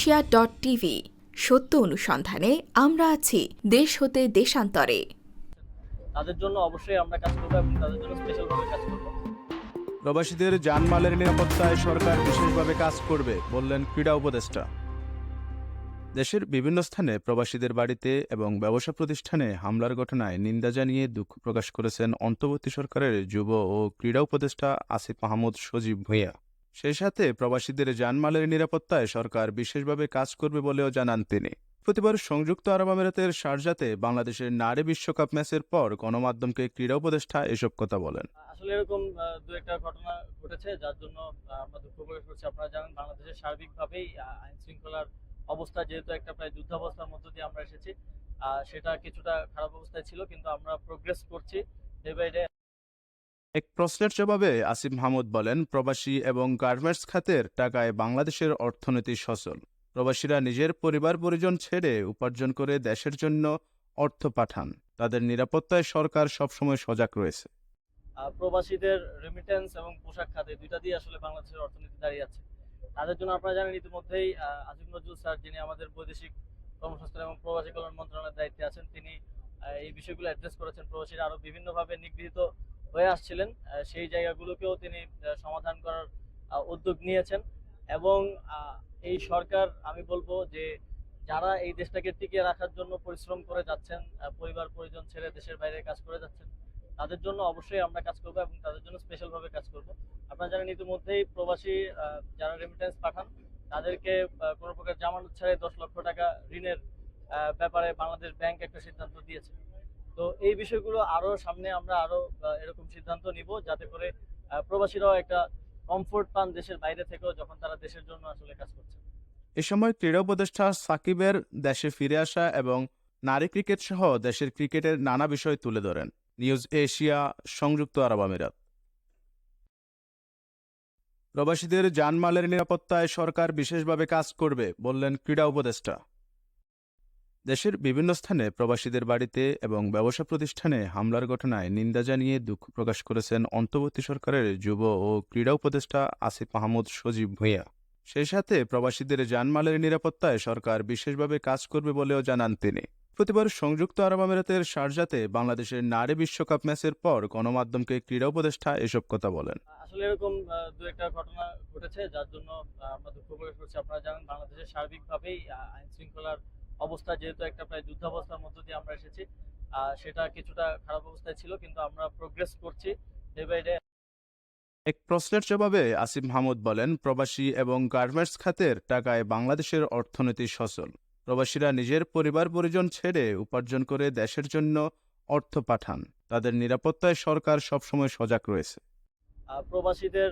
Asia dot TV সত্য অনুসন্ধানে আমরা আছি দেশ হতে দেশান্তরে। তাদের জন্য অবশ্যই আমরা কাজ করব এবং তাদের জন্য স্পেশালভাবে কাজ করব। প্রবাসীদের জানমালের নিরাপত্তায় সরকার বিশেষভাবে কাজ করবে বললেন ক্রীড়া উপদেষ্টা। দেশের বিভিন্ন স্থানে প্রবাসীদের বাড়িতে এবং ব্যবসা প্রতিষ্ঠানে হামলার ঘটনায় নিন্দা জানিয়ে দুঃখ প্রকাশ করেছেন অন্তর্বর্তী সরকারের যুব ও ক্রীড়া উপদেষ্টা আসিফ মাহমুদ সজীব ভূঁইয়া। সেই সাথে প্রবাসীদের জানমালের নিরাপত্তায় সরকার বিশেষভাবে কাজ করবে বলেও জানান তিনি। প্রতিবার সংযুক্ত আরব আমিরাতের শারজাতে বাংলাদেশের নারী বিশ্বকাপ ম্যাচের পর গণমাধ্যমকে ক্রীড়া উপদেষ্টা এসব কথা বলেন। আসলে এরকম দু একটা ঘটনা ঘটেছে যার জন্য আমরা দুঃখ প্রকাশ করছি। আপনারা জানেন বাংলাদেশের সার্বিকভাবেই আইন শৃঙ্খলার অবস্থা যেহেতু একটা প্রায় যুদ্ধাবস্থার মধ্য দিয়ে আমরা এসেছি সেটা কিছুটা খারাপ অবস্থায় ছিল, কিন্তু আমরা প্রোগ্রেস করছি ডে বাই ডে এক প্রশ্নের জবাবে আসিফ মাহমুদ বলেন, প্রবাসী এবং গার্মেন্টস খাতের টাকায় বাংলাদেশের অর্থনীতি সচল। প্রবাসীরা নিজের পরিবার পরিজন ছেড়ে উপার্জন করে দেশের জন্য অর্থ পাঠান। তাদের নিরাপত্তায় সরকার সবসময় সজাগ রয়েছে। প্রবাসীদের রেমিটেন্স এবং পোশাক খাতে দুইটা দিয়ে আসলে বাংলাদেশের অর্থনীতি দাঁড়িয়ে আছে। তাদের জন্য আপনারা জানেন, ইতিমধ্যেই আজিম নজরুল স্যার যিনি আমাদের বৈদেশিক কর্মসংস্থান এবং প্রবাসী কল্যাণ মন্ত্রণালয়ের দায়িত্বে আছেন, তিনি এই বিষয়গুলো অ্যাড্রেস করেছেন। প্রবাসীরা আরও বিভিন্নভাবে নিগৃহীত হয়ে আসছিলেন সেই জায়গাগুলোকেও তিনি সমাধান করার উদ্যোগ নিয়েছেন এবং এই সরকার, আমি বলব যে যারা এই দেশটাকে টিকিয়ে রাখার জন্য পরিশ্রম করে যাচ্ছেন পরিবার, পরিজন ছেড়ে দেশের বাইরে কাজ করে যাচ্ছেন, তাদের জন্য অবশ্যই আমরা কাজ করব এবং তাদের জন্য স্পেশালভাবে কাজ করব। আপনারা জানেন, ইতিমধ্যেই প্রবাসী যারা রেমিটেন্স পাঠান, তাদেরকে কোনো প্রকার জামানত ছাড়াই দশ লক্ষ টাকা ঋণের ব্যাপারে বাংলাদেশ ব্যাংক একটা সিদ্ধান্ত দিয়েছে। তো এই বিষয়গুলো আরও সামনে আমরা আরও এরকম সিদ্ধান্ত নিব যাতে করে প্রবাসীরাও একটা কমফোর্ট পান দেশের বাইরে থেকেও যখন তারা দেশের জন্য আসলে কাজ করছে। এ সময় ক্রীড়া উপদেষ্টা সাকিবের দেশে ফিরে আসা এবং নারী ক্রিকেট সহ দেশের ক্রিকেটের নানা বিষয় তুলে ধরেন। নিউজ এশিয়া, সংযুক্ত আরব আমিরাত। প্রবাসীদের জানমালের নিরাপত্তায় সরকার বিশেষভাবে কাজ করবে বললেন ক্রীড়া উপদেষ্টা। দেশের বিভিন্ন স্থানে প্রবাসীদের বাড়িতে এবং ব্যবসা প্রতিষ্ঠানে হামলার ঘটনায় নিন্দা জানিয়ে দুঃখ প্রকাশ করেছেন অন্তর্বর্তী সরকারের যুব ও ক্রীড়া উপদেষ্টা আসিফ মাহমুদ সজীব ভূঁইয়া। সেই সাথে প্রবাসীদের যানমালের নিরাপত্তায় সরকার বিশেষভাবে কাজ করবে বলেও জানান তিনি। প্রতিবার সংযুক্ত আরব আমিরাতের শারজাতে বাংলাদেশের নারী বিশ্বকাপ ম্যাচের পর গণমাধ্যমকে ক্রীড়া উপদেষ্টা এসব কথা বলেন। আসলে এরকম দু একটা ঘটনা ঘটেছে যার জন্য আমরা দুঃখ প্রকাশ করছি। আপনারা জানেন বাংলাদেশের সার্বিকভাবেই আইন শৃঙ্খলার অবস্থা যেহেতু একটা প্রায় যুদ্ধাবস্থার মধ্য দিয়ে আমরা এসেছি সেটা কিছুটা খারাপ অবস্থায় ছিল কিন্তু আমরা প্রোগ্রেস করছি ডে বাই ডে এক প্রশ্নের জবাবে আসিফ মাহমুদ বলেন প্রবাসী এবং গার্মেন্টস খাতের টাকায় বাংলাদেশের অর্থনীতি সচল। প্রবাসীরা নিজের পরিবার পরিজন ছেড়ে উপার্জন করে দেশের জন্য অর্থ পাঠান। তাদের নিরাপত্তায় সরকার সবসময় সজাগ রয়েছে। প্রবাসীদের